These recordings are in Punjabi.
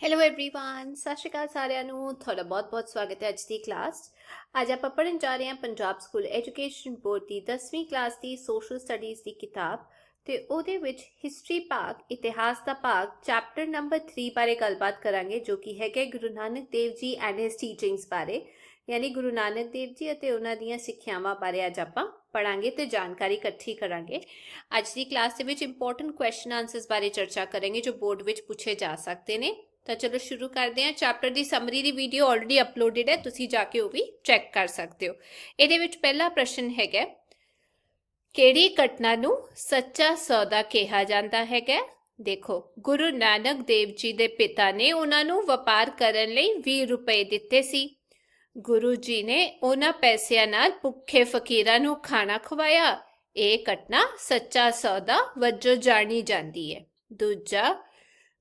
ਹੈਲੋ एवरीवन ਸਤਿ ਸ਼੍ਰੀ ਅਕਾਲ ਸਾਰਿਆਂ ਨੂੰ ਤੁਹਾਡਾ ਬਹੁਤ-ਬਹੁਤ ਸਵਾਗਤ ਹੈ ਅੱਜ ਦੀ ਕਲਾਸ 'ਚ। ਅੱਜ ਆਪਾਂ ਪੜ੍ਹਨ ਜਾ ਰਹੇ ਹਾਂ ਪੰਜਾਬ ਸਕੂਲ ਐਜੂਕੇਸ਼ਨ ਬੋਰਡ ਦੀ 10ਵੀਂ ਕਲਾਸ ਦੀ ਸੋਸ਼ਲ ਸਟੱਡੀਜ਼ ਦੀ ਕਿਤਾਬ ਤੇ ਉਹਦੇ ਵਿੱਚ ਹਿਸਟਰੀ ਭਾਗ ਇਤਿਹਾਸ ਦਾ ਭਾਗ ਚੈਪਟਰ ਨੰਬਰ 3 ਬਾਰੇ ਗੱਲਬਾਤ ਕਰਾਂਗੇ ਜੋ ਕਿ ਹੈਗਾ Guru Nanak Dev ji and his teachings ਬਾਰੇ ਯਾਨੀ ਗੁਰੂ ਨਾਨਕ ਦੇਵ ਜੀ ਅਤੇ ਉਹਨਾਂ ਦੀਆਂ ਸਿੱਖਿਆਵਾਂ ਬਾਰੇ ਅੱਜ ਆਪਾਂ ਪੜਾਂਗੇ ਤੇ ਜਾਣਕਾਰੀ ਇਕੱਠੀ ਕਰਾਂਗੇ ਅੱਜ ਦੀ ਕਲਾਸ ਦੇ ਵਿੱਚ ਇੰਪੋਰਟੈਂਟ ਕੁਐਸਚਨ ਆਨਸਰਸ ਬਾਰੇ ਚਰਚਾ ਕਰਾਂਗੇ ਜੋ ਬੋਰਡ ਵਿੱਚ ਪੁੱਛੇ ਜਾ ਸਕਦੇ ਨੇ ਤਾਂ ਚਲੋ ਸ਼ੁਰੂ ਕਰਦੇ ਹਾਂ। ਚੈਪਟਰ ਦੀ ਸਮਰੀ ਦੀ ਵੀਡੀਓ ਆਲਰੇਡੀ ਅਪਲੋਡਡ ਹੈ। ਤੁਸੀਂ ਜਾ ਕੇ ਉਹ ਵੀ ਚੈੱਕ ਕਰ ਸਕਦੇ ਹੋ। ਇਹਦੇ ਵਿੱਚ ਪਹਿਲਾ ਪ੍ਰਸ਼ਨ ਹੈਗਾ ਕਿਹੜੀ ਘਟਨਾ ਨੂੰ ਸੱਚਾ ਸੌਦਾ ਕਿਹਾ ਜਾਂਦਾ ਹੈਗਾ ਦੇਖੋ, ਗੁਰੂ ਨਾਨਕ ਦੇਵ ਜੀ ਦੇ ਪਿਤਾ ਨੇ ਉਹਨਾਂ ਨੂੰ ਵਪਾਰ ਕਰਨ ਲਈ 20 ਰੁਪਏ ਦਿੱਤੇ ਸੀ। ਗੁਰੂ ਜੀ ਨੇ ਉਹਨਾਂ ਪੈਸਿਆਂ ਨਾਲ ਭੁੱਖੇ ਫਕੀਰਾਂ ਨੂੰ ਖਾਣਾ ਖਵਾਇਆ। ਇਹ ਘਟਨਾ ਸੱਚਾ ਸੌਦਾ ਵਜੋਂ ਜਾਣੀ ਜਾਂਦੀ ਹੈ। ਦੂਜਾ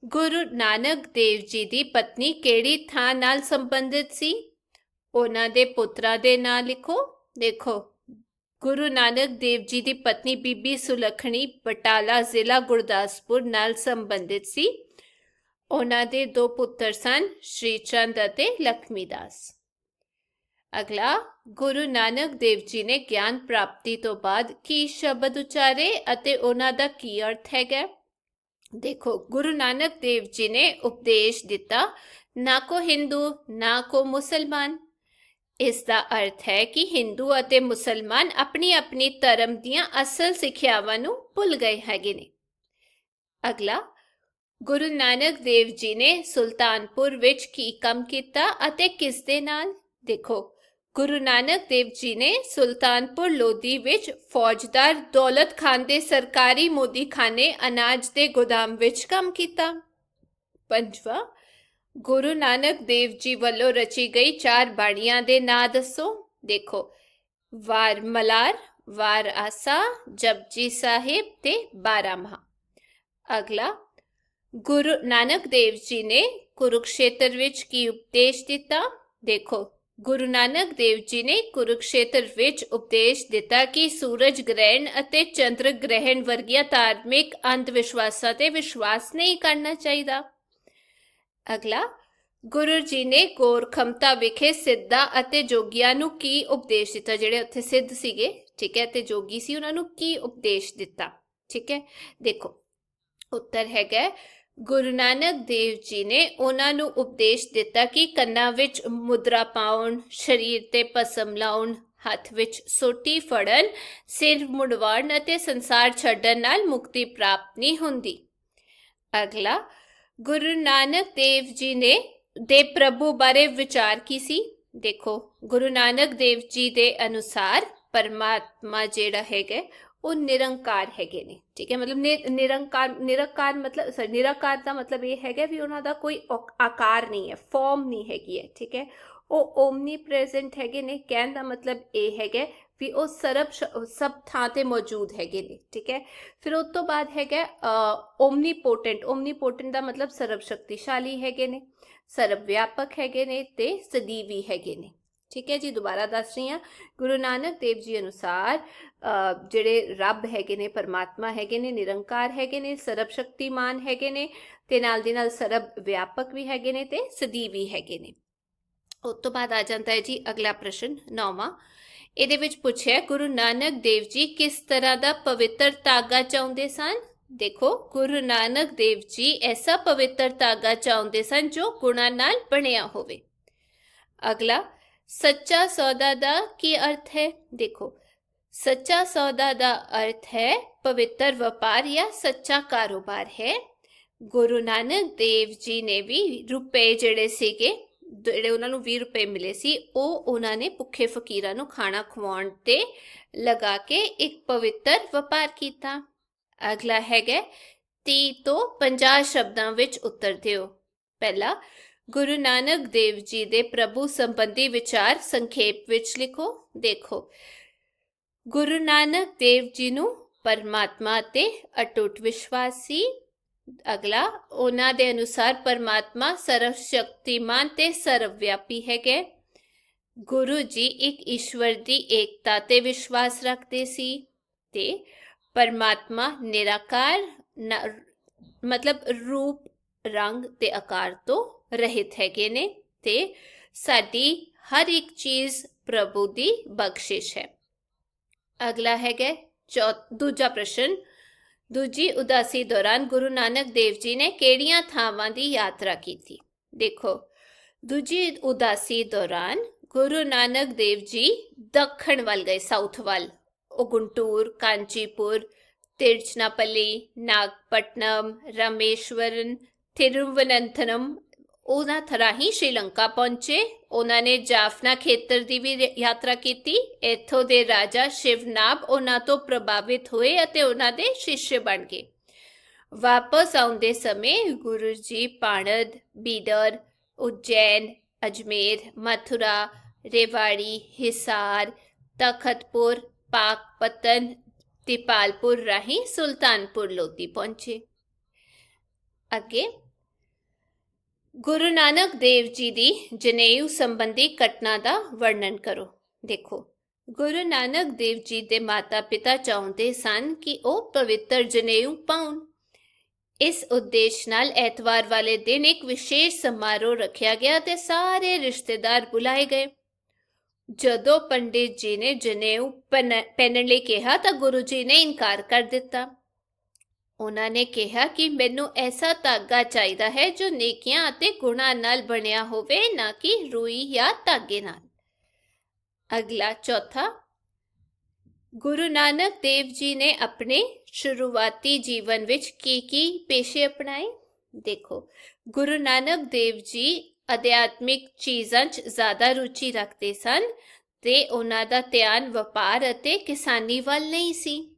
ਗੁਰੂ ਨਾਨਕ ਦੇਵ ਜੀ ਦੀ ਪਤਨੀ ਕਿਹੜੀ ਥਾਂ ਨਾਲ ਸੰਬੰਧਿਤ ਸੀ? ਉਹਨਾਂ ਦੇ ਪੁੱਤਰਾਂ ਦੇ ਨਾਂ ਲਿਖੋ। ਦੇਖੋ, ਗੁਰੂ ਨਾਨਕ ਦੇਵ ਜੀ ਦੀ ਪਤਨੀ ਬੀਬੀ ਸੁਲਖਣੀ ਬਟਾਲਾ ਜ਼ਿਲ੍ਹਾ ਗੁਰਦਾਸਪੁਰ ਨਾਲ ਸੰਬੰਧਿਤ ਸੀ। ਉਹਨਾਂ ਦੇ ਦੋ ਪੁੱਤਰ ਸਨ, ਸ਼੍ਰੀ ਚੰਦ ਅਤੇ ਲਖਮੀ ਦਾਸ। ਅਗਲਾ, ਗੁਰੂ ਨਾਨਕ ਦੇਵ ਜੀ ਨੇ ਗਿਆਨ ਪ੍ਰਾਪਤੀ ਤੋਂ ਬਾਅਦ ਕੀ ਸ਼ਬਦ ਉਚਾਰੇ ਅਤੇ ਉਹਨਾਂ ਦਾ ਕੀ ਅਰਥ ਹੈਗਾ? ਦੇਖੋ, ਗੁਰੂ ਨਾਨਕ ਦੇਵ ਜੀ ਨੇ ਉਪਦੇਸ਼ ਦਿੱਤਾ, ਨਾ ਕੋ ਹਿੰਦੂ, ਨਾ ਕੋ ਮੁਸਲਮਾਨ। ਇਸ ਦਾ ਅਰਥ ਹੈ ਕਿ ਹਿੰਦੂ ਅਤੇ ਮੁਸਲਮਾਨ ਆਪਣੀ ਆਪਣੀ ਧਰਮ ਦੀਆਂ ਅਸਲ ਸਿੱਖਿਆਵਾਂ ਨੂੰ ਭੁੱਲ ਗਏ ਹੈਗੇ ਨੇ। ਅਗਲਾ, ਗੁਰੂ ਨਾਨਕ ਦੇਵ ਜੀ ਨੇ ਸੁਲਤਾਨਪੁਰ ਵਿੱਚ ਕੀ ਕੰਮ ਕੀਤਾ ਅਤੇ ਕਿਸ ਦੇ ਨਾਲ? ਦੇਖੋ ਗੁਰੂ ਨਾਨਕ ਦੇਵ ਜੀ ਨੇ ਸੁਲਤਾਨਪੁਰ ਲੋਧੀ ਵਿੱਚ ਫੌਜਦਾਰ ਦੌਲਤ ਖਾਨ ਦੇ ਸਰਕਾਰੀ ਮੋਦੀਖਾਨੇ ਅਨਾਜ ਦੇ ਗੋਦਾਮ ਵਿੱਚ ਕੰਮ ਕੀਤਾ। ਪੰਜਵਾ, ਗੁਰੂ ਨਾਨਕ ਦੇਵ ਜੀ ਵੱਲੋਂ ਰਚੀ ਗਈ ਚਾਰ ਬਾਣੀਆਂ ਦੇ ਨਾਂ ਦੱਸੋ। ਦੇਖੋ, ਵਾਰ ਮਲਾਰ, ਵਾਰ ਆਸਾ, ਜਪਜੀ ਸਾਹਿਬ ਤੇ ਬਾਰਾਮਾ ਅਗਲਾ, ਗੁਰੂ ਨਾਨਕ ਦੇਵ ਜੀ ਨੇ ਕੁਰੂਕਸ਼ੇਤਰ ਵਿੱਚ ਕੀ ਉਪਦੇਸ਼ ਦਿੱਤਾ? ਦੇਖੋ ਗੁਰੂ ਨਾਨਕ ਦੇਵ ਜੀ ਨੇ ਕੁਰੂਕਸ਼ੇਤਰ ਵਿੱਚ ਉਪਦੇਸ਼ ਦਿੱਤਾ ਕਿ ਸੂਰਜ ਗ੍ਰਹਿਣ ਅਤੇ ਚੰਦਰ ਗ੍ਰਹਿਣ ਵਰਗੀਆਂ ਧਾਰਮਿਕ ਅੰਧ ਵਿਸ਼ਵਾਸਾਂ ਤੇ ਵਿਸ਼ਵਾਸ ਨਹੀਂ ਕਰਨਾ ਚਾਹੀਦਾ। ਅਗਲਾ, ਗੁਰੂ ਜੀ ਨੇ ਗੋਰਖਮਤਾ ਵਿਖੇ ਸਿੱਧਾ ਅਤੇ ਜੋਗੀਆਂ ਨੂੰ ਕੀ ਉਪਦੇਸ਼ ਦਿੱਤਾ? ਜਿਹੜੇ ਉੱਥੇ ਸਿੱਧ ਸੀਗੇ, ਠੀਕ ਹੈ, ਤੇ ਜੋਗੀ ਸੀ, ਉਹਨਾਂ ਨੂੰ ਕੀ ਉਪਦੇਸ਼ ਦਿੱਤਾ? ਠੀਕ ਹੈ, ਦੇਖੋ, ਉੱਤਰ ਹੈਗਾ ਗੁਰੂ ਨਾਨਕ ਦੇਵ ਜੀ ਨੇ ਉਹਨਾਂ ਨੂੰ ਉਪਦੇਸ਼ ਦਿੱਤਾ ਕਿ ਕੰਨਾਂ ਵਿੱਚ ਮੁਦਰਾ ਪਾਉਣ, ਸਰੀਰ ਤੇ ਭਸਮ ਲਾਉਣ, ਹੱਥ ਵਿੱਚ ਸੋਟੀ ਫੜਨ, ਸਿਰ ਮੁੜਵਾਉਣ ਅਤੇ ਸੰਸਾਰ ਛੱਡਣ ਨਾਲ ਮੁਕਤੀ ਪ੍ਰਾਪਤ ਨਹੀਂ ਹੁੰਦੀ। ਅਗਲਾ, ਗੁਰੂ ਨਾਨਕ ਦੇਵ ਜੀ ਨੇ, ਦੇ ਪ੍ਰਭੂ ਬਾਰੇ ਵਿਚਾਰ ਕੀ ਸੀ? ਦੇਖੋ, ਗੁਰੂ ਨਾਨਕ ਦੇਵ ਜੀ ਦੇ ਅਨੁਸਾਰ ਪਰਮਾਤਮਾ ਜਿਹੜਾ ਹੈਗਾ ਉਹ ਨਿਰੰਕਾਰ ਹੈਗੇ ਨੇ ਠੀਕ ਹੈ ਮਤਲਬ ਨਿ- ਨਿਰੰਕਾਰ ਨਿਰੰਕਾਰ ਮਤਲਬ sorry, ਨਿਰਾਕਾਰ ਦਾ ਮਤਲਬ ਇਹ ਹੈਗਾ ਵੀ ਉਹਨਾਂ ਦਾ ਕੋਈ ਔਕ- ਆਕਾਰ ਨਹੀਂ ਹੈ ਫਾਰਮ ਨਹੀਂ ਹੈਗੀ ਹੈ ਠੀਕ ਹੈ ਉਹ ਓਮਨੀ ਪ੍ਰੈਜ਼ੈਂਟ ਹੈਗੇ ਨੇ ਕਹਿਣ ਦਾ ਮਤਲਬ ਇਹ ਹੈਗਾ ਵੀ ਉਹ ਸਰਬ ਸ਼- ਸਭ ਥਾਂ ਤੇ ਮੌਜੂਦ ਹੈਗੇ ਨੇ ਠੀਕ ਹੈ ਫਿਰ ਉਸ ਤੋਂ ਬਾਅਦ ਹੈਗਾ ਓਮਨੀ ਪੋਟੈਂਟ ਓਮਨੀ ਪੋਟੈਂਟ ਦਾ ਮਤਲਬ ਸਰਬ ਸ਼ਕਤੀਸ਼ਾਲੀ ਹੈਗੇ ਨੇ ਸਰਬ ਵਿਆਪਕ ਹੈਗੇ ਨੇ ਤੇ ਸਦੀਵੀ ਹੈਗੇ ਨੇ ਠੀਕ ਹੈ ਜੀ ਦੁਬਾਰਾ ਦੱਸ ਰਹੀ ਹਾਂ। ਗੁਰੂ ਨਾਨਕ ਦੇਵ ਜੀ ਅਨੁਸਾਰ ਅ, ਜਿਹੜੇ ਰੱਬ ਹੈਗੇ ਨੇ ਪਰਮਾਤਮਾ ਹੈਗੇ ਨੇ ਨਿਰੰਕਾਰ ਹੈਗੇ ਨੇ ਸਰਬ ਸ਼ਕਤੀਮਾਨ ਹੈਗੇ ਨੇ ਤੇ ਨਾਲ ਦੀ ਨਾਲ ਸਰਬ ਵਿਆਪਕ ਵੀ ਹੈਗੇ ਨੇ ਤੇ ਸਦੀ ਵੀ ਹੈਗੇ ਨੇ। ਉਸ ਤੋਂ ਬਾਅਦ ਆ ਜਾਂਦਾ ਹੈ ਜੀ ਅਗਲਾ ਪ੍ਰਸ਼ਨ ਨੌਵਾਂ। ਇਹਦੇ ਵਿੱਚ ਪੁੱਛਿਆ ਗੁਰੂ ਨਾਨਕ ਦੇਵ ਜੀ ਕਿਸ ਤਰ੍ਹਾਂ ਦਾ ਪਵਿੱਤਰ ਧਾਗਾ ਚਾਹੁੰਦੇ ਸਨ? ਦੇਖੋ ਗੁਰੂ ਨਾਨਕ ਦੇਵ ਜੀ ਐਸਾ ਪਵਿੱਤਰ ਧਾਗਾ ਚਾਹੁੰਦੇ ਸਨ ਜੋ ਗੁਣਾ ਨਾਲ ਬਣਿਆ ਹੋਵੇ। ਅਗਲਾ ਸੱਚਾ ਸੌਦਾ ਦਾ ਕੀ ਅਰਥ ਹੈ ਦੇਖੋ ਸੱਚਾ ਸੌਦਾ ਦਾ ਅਰਥ ਹੈ ਪਵਿੱਤਰ ਵਪਾਰ ਜਾਂ ਸੱਚਾ ਕਾਰੋਬਾਰ ਹੈ ਗੁਰੂ ਨਾਨਕ ਦੇਵ ਜੀ ਨੇ ਵੀ ਰੁਪਏ ਜਿਹੜੇ ਸੀਗੇ ਜਿਹੜੇ ਉਹਨਾਂ ਨੂੰ 20 ਰੁਪਏ ਮਿਲੇ ਸੀ ਉਹ ਉਹਨਾਂ ਨੇ ਭੁੱਖੇ ਫਕੀਰਾਂ ਨੂੰ ਖਾਣਾ ਖਵਾਉਣ ਤੇ ਲਗਾ ਕੇ ਇੱਕ ਪਵਿੱਤਰ ਵਪਾਰ ਕੀਤਾ ਅਗਲਾ ਹੈਗਾ 30 ਤੋਂ 50 ਸ਼ਬਦਾਂ ਵਿੱਚ ਉੱਤਰ ਦਿਓ ਪਹਿਲਾ ਗੁਰੂ ਨਾਨਕ ਦੇਵ ਜੀ ਦੇ ਪ੍ਰਭੂ ਸੰਬੰਧੀ ਵਿਚਾਰ ਸੰਖੇਪ ਵਿੱਚ ਲਿਖੋ, ਦੇਖੋ। ਗੁਰੂ ਨਾਨਕ ਦੇਵ ਜੀ ਨੂੰ ਪਰਮਾਤਮਾ ਤੇ ਅਟੁੱਟ ਵਿਸ਼ਵਾਸ। ਸੀ ਅਗਲਾ, ਉਹਨਾਂ ਦੇ ਅਨੁਸਾਰ ਪਰਮਾਤਮਾ ਸਰਵ ਸ਼ਕਤੀਮਾਨ ਤੇ ਸਰਵ ਵਿਆਪੀ ਹੈਗੇ। ਗੁਰੂ ਜੀ ਇੱਕ ਈਸ਼ਵਰ ਦੀ ਏਕਤਾ ਤੇ ਵਿਸ਼ਵਾਸ ਰੱਖਦੇ ਸੀ ਤੇ ਪਰਮਾਤਮਾ ਨਿਰਾਕਾਰ ਮਤਲਬ ਰੂਪ, ਰੰਗ ਤੇ ਆਕਾਰ ਤੋਂ ਰਹਿਤ ਹੈਗੇ ਨੇ ਤੇ ਸਾਡੀ ਹਰ ਇੱਕ ਚੀਜ਼ ਪ੍ਰਭੂ ਦੀ ਬਖਸ਼ਿਸ਼ ਹੈ। ਅਗਲਾ ਹੈਗਾ ਚੌ ਦੂਜਾ ਪ੍ਰਸ਼ਨ, ਦੂਜੀ ਉਦਾਸੀ ਦੌਰਾਨ ਗੁਰੂ ਨਾਨਕ ਦੇਵ ਜੀ ਨੇ ਕਿਹੜੀਆਂ ਥਾਵਾਂ ਦੀ ਯਾਤਰਾ ਕੀਤੀ? ਦੇਖੋ, ਦੂਜੀ ਉਦਾਸੀ ਦੌਰਾਨ ਗੁਰੂ ਨਾਨਕ ਦੇਵ ਜੀ ਦੱਖਣ ਵੱਲ ਗਏ ਸਾਊਥ ਵੱਲ। ਉਹ ਗੁੰਟੂਰ, ਕਾਂਚੀਪੁਰ ਤਿਰਚਨਾਪੱਲੀ ਨਾਗਪਟਨਮ, ਰਾਮੇਸ਼ਵਰਨ, ਤਿਰੂਵਨੰਤਨਮ ਉਹਨਾਂ ਤਰ੍ਹਾਂ ਹੀ ਸ਼੍ਰੀਲੰਕਾ ਪਹੁੰਚੇ। ਉਹਨਾਂ ਨੇ ਜਾਫਨਾ ਖੇਤਰ ਦੀ ਵੀ ਯਾਤਰਾ ਕੀਤੀ। ਇੱਥੋਂ ਦੇ ਰਾਜਾ ਸ਼ਿਵਨਾਬ ਉਹਨਾਂ ਤੋਂ ਪ੍ਰਭਾਵਿਤ ਹੋਏ ਅਤੇ ਉਹਨਾਂ ਦੇ ਸ਼ਿਸ਼ ਬਣ ਗਏ। ਵਾਪਸ ਆਉਂਦੇ ਸਮੇਂ ਗੁਰੂ ਜੀ ਪਾਣਦ, ਬੀਦਰ, ਉਜੈਨ, ਅਜਮੇਰ, ਮਥੁਰਾ, ਰੇਵਾੜੀ, ਹਿਸਾਰ, ਤਖਤਪੁਰ, ਪਾਕਪਤਨ, ਤਿਪਾਲਪੁਰ ਰਾਹੀਂ ਸੁਲਤਾਨਪੁਰ ਲੋਧੀ ਪਹੁੰਚੇ। ਅੱਗੇ ਗੁਰੂ ਨਾਨਕ ਦੇਵ ਜੀ ਦੀ ਜਨੇਊ ਸੰਬੰਧੀ ਘਟਨਾ ਦਾ ਵਰਣਨ ਕਰੋ। ਦੇਖੋ, ਗੁਰੂ ਨਾਨਕ ਦੇਵ ਜੀ ਦੇ ਮਾਤਾ-ਪਿਤਾ ਚਾਹੁੰਦੇ ਸਨ ਕਿ ਉਹ ਪਵਿੱਤਰ ਜਨੇਊ ਪਾਉਣ। ਇਸ ਉਦੇਸ਼ ਨਾਲ ਐਤਵਾਰ ਵਾਲੇ ਦਿਨ ਇੱਕ ਵਿਸ਼ੇਸ਼ ਸਮਾਰੋਹ ਰੱਖਿਆ ਗਿਆ ਤੇ ਸਾਰੇ ਰਿਸ਼ਤੇਦਾਰ ਬੁਲਾਏ ਗਏ। ਜਦੋਂ ਪੰਡਿਤ ਜੀ ਨੇ ਜਨੇਊ ਪਹਿਨ- ਪਹਿਨਣ ਲਈ ਕਿਹਾ ਤਾਂ ਗੁਰੂ ਜੀ ਨੇ ਇਨਕਾਰ ਕਰ ਦਿੱਤਾ। ਉਹਨਾਂ ਨੇ ਕਿਹਾ ਕਿ ਮੈਨੂੰ ਐਸਾ ਧਾਗਾ ਚਾਹੀਦਾ ਹੈ ਜੋ ਨੇਕੀਆਂ ਅਤੇ ਗੁਣਾਂ ਨਾਲ ਬਣਿਆ ਹੋਵੇ, ਨਾ ਕਿ ਰੂਈ ਜਾਂ ਧਾਗੇ ਨਾਲ। ਅਗਲਾ ਚੌਥਾ, ਗੁਰੂ ਨਾਨਕ ਦੇਵ ਜੀ ਨੇ ਆਪਣੇ ਸ਼ੁਰੂਆਤੀ ਜੀਵਨ ਵਿੱਚ ਕੀ ਕੀ ਪੇਸ਼ੇ ਅਪਣਾਏ? ਦੇਖੋ, ਗੁਰੂ ਨਾਨਕ ਦੇਵ ਜੀ ਅਧਿਆਤਮਿਕ ਚੀਜ਼ਾਂ 'ਚ ਜ਼ਿਆਦਾ ਰੁਚੀ ਰੱਖਦੇ ਸਨ ਤੇ ਉਹਨਾਂ ਦਾ ਧਿਆਨ ਵਪਾਰ ਅਤੇ ਕਿਸਾਨੀ ਵੱਲ ਨਹੀਂ ਸੀ।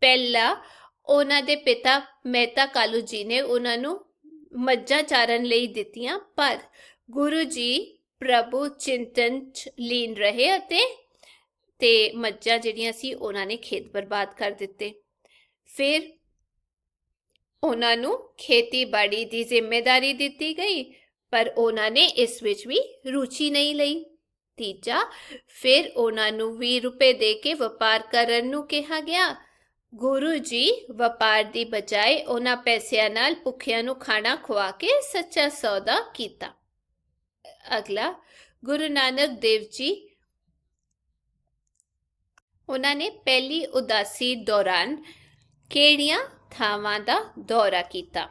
ਪਹਿਲਾ ਉਹਨਾਂ ਦੇ ਪਿਤਾ ਮਹਿਤਾ ਕਾਲੂ ਜੀ ਨੇ ਉਹਨਾਂ ਨੂੰ ਮੱਝਾਂ ਚਾਰਨ ਲਈ ਦਿੱਤੀਆਂ, ਪਰ ਗੁਰੂ ਜੀ ਪ੍ਰਭੂ ਚਿੰਤਨ ਚ ਲੀਨ ਰਹੇ ਅਤੇ ਤੇ ਮੱਝਾਂ ਜਿਹੜੀਆਂ ਸੀ ਉਹਨਾਂ ਨੇ ਖੇਤ ਬਰਬਾਦ ਕਰ ਦਿੱਤੇ। ਫਿਰ ਉਹਨਾਂ ਨੂੰ ਖੇਤੀਬਾੜੀ ਦੀ ਜ਼ਿੰਮੇਵਾਰੀ ਦਿੱਤੀ ਗਈ, ਪਰ ਉਹਨਾਂ ਨੇ ਇਸ ਵਿੱਚ ਵੀ ਰੁਚੀ ਨਹੀਂ ਲਈ। ਤੀਜਾ, ਫਿਰ ਉਹਨਾਂ ਨੂੰ 20 ਰੁਪਏ ਦੇ ਕੇ ਵਪਾਰ ਕਰਨ ਨੂੰ ਕਿਹਾ ਗਿਆ। ਗੁਰੂ ਜੀ ਵਪਾਰ ਦੀ ਬਜਾਏ ਉਹਨਾਂ ਪੈਸਿਆਂ ਨਾਲ ਭੁੱਖਿਆਂ ਨੂੰ ਖਾਣਾ ਖਵਾ ਕੇ ਸੱਚਾ ਸੌਦਾ ਕੀਤਾ। ਅਗਲਾ, ਗੁਰੂ ਨਾਨਕ ਦੇਵ ਜੀ, ਉਹਨਾਂ ਨੇ ਪਹਿਲੀ ਉਦਾਸੀ ਦੌਰਾਨ ਕਿਹੜੀਆਂ ਥਾਵਾਂ ਦਾ ਦੌਰਾ ਕੀਤਾ?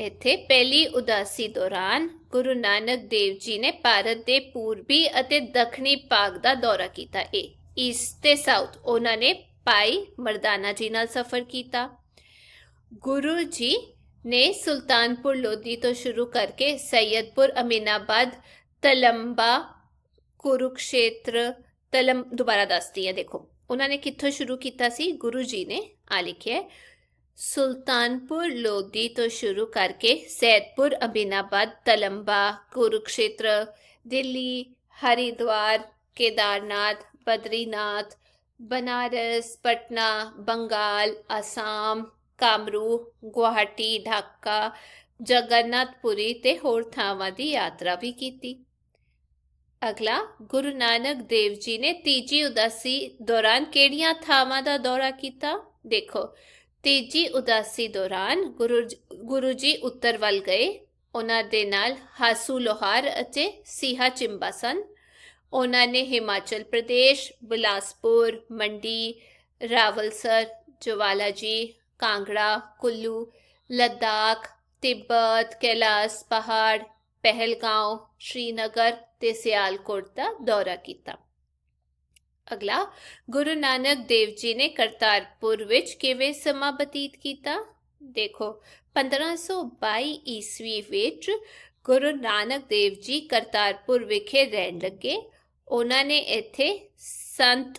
ਇੱਥੇ ਪਹਿਲੀ ਉਦਾਸੀ ਦੌਰਾਨ ਗੁਰੂ ਨਾਨਕ ਦੇਵ ਜੀ ਨੇ ਭਾਰਤ ਦੇ ਪੂਰਬੀ ਅਤੇ ਦੱਖਣੀ ਭਾਗ ਦਾ ਦੌਰਾ ਕੀਤਾ। ਇਹ, ਈਸਟ ਤੇ ਸਾਊਥ, ਉਹਨਾਂ ਨੇ ਭਾਈ ਮਰਦਾਨਾ ਜੀ ਨਾਲ ਸਫ਼ਰ ਕੀਤਾ ਗੁਰੂ ਜੀ ਨੇ ਸੁਲਤਾਨਪੁਰ ਲੋਧੀ ਤੋਂ ਸ਼ੁਰੂ ਕਰਕੇ ਸੈਯਦਪੁਰ ਅਮੀਨਾਬਾਦ ਤਲੰਬਾ ਕੁਰੂਕਸ਼ੇਤਰ ਤਲਮ ਦੁਬਾਰਾ ਦੱਸਦੀ ਹੈ ਦੇਖੋ ਉਹਨਾਂ ਨੇ ਕਿੱਥੋਂ ਸ਼ੁਰੂ ਕੀਤਾ ਸੀ ਗੁਰੂ ਜੀ ਨੇ ਆ ਲਿਖਿਆ ਹੈ, ਸੁਲਤਾਨਪੁਰ ਲੋਧੀ ਤੋਂ ਸ਼ੁਰੂ ਕਰਕੇ ਸੈਦਪੁਰ ਅਮੀਨਾਬਾਦ ਤਲੰਬਾ ਕੁਰੂਕਸ਼ੇਤਰ ਦਿੱਲੀ ਹਰਿਦੁਆਰ ਕੇਦਾਰਨਾਥ ਬਦਰੀਨਾਥ ਬਨਾਰਸ ਪਟਨਾ ਬੰਗਾਲ ਅਸਾਮ ਕਾਮਰੂ ਗੁਹਾਟੀ ਢਾਕਾ ਜਗਨਨਾਥਪੁਰੀ ਤੇ ਹੋਰ ਥਾਵਾਂ ਦੀ ਯਾਤਰਾ ਵੀ ਕੀਤੀ ਅਗਲਾ ਗੁਰੂ ਨਾਨਕ ਦੇਵ ਜੀ ਨੇ ਤੀਜੀ ਉਦਾਸੀ ਦੌਰਾਨ ਕਿਹੜੀਆਂ ਥਾਵਾਂ ਦਾ ਦੌਰਾ ਕੀਤਾ ਦੇਖੋ ਤੀਜੀ ਉਦਾਸੀ ਦੌਰਾਨ ਗੁਰੂ ਗੁਰੂ ਜੀ ਉੱਤਰ ਵੱਲ ਗਏ ਉਹਨਾਂ ਦੇ ਨਾਲ ਹਾਸੂ ਲੋਹਾਰ ਅਤੇ ਸੀਹਾ ਚਿੰਬਾ ਸਨ ਉਹਨਾਂ ਨੇ ਹਿਮਾਚਲ ਪ੍ਰਦੇਸ਼, ਬਿਲਾਸਪੁਰ, ਮੰਡੀ, ਰਾਵਲਸਰ, ਜਵਾਲਾ ਜੀ, ਕਾਂਗੜਾ, ਕੁੱਲੂ, ਲੱਦਾਖ, ਤਿੱਬਤ, ਕੈਲਾਸ, ਪਹਾੜ ਪਹਿਲਗਾਂਵ ਸ਼੍ਰੀਨਗਰ ਤੇ ਸਿਆਲਕੋਟ ਦਾ ਦੌਰਾ ਕੀਤਾ। ਅਗਲਾ, ਗੁਰੂ ਨਾਨਕ ਦੇਵ ਜੀ ਨੇ ਕਰਤਾਰਪੁਰ ਵਿੱਚ ਕਿਵੇਂ ਸਮਾਂ ਬਤੀਤ ਕੀਤਾ? ਦੇਖੋ 1522 ਈਸਵੀ ਵਿੱਚ ਗੁਰੂ ਨਾਨਕ ਦੇਵ ਜੀ ਕਰਤਾਰਪੁਰ ਵਿਖੇ ਰਹਿਣ ਲੱਗੇ। ਉਹਨਾਂ ਨੇ ਇੱਥੇ ਸੰਤ,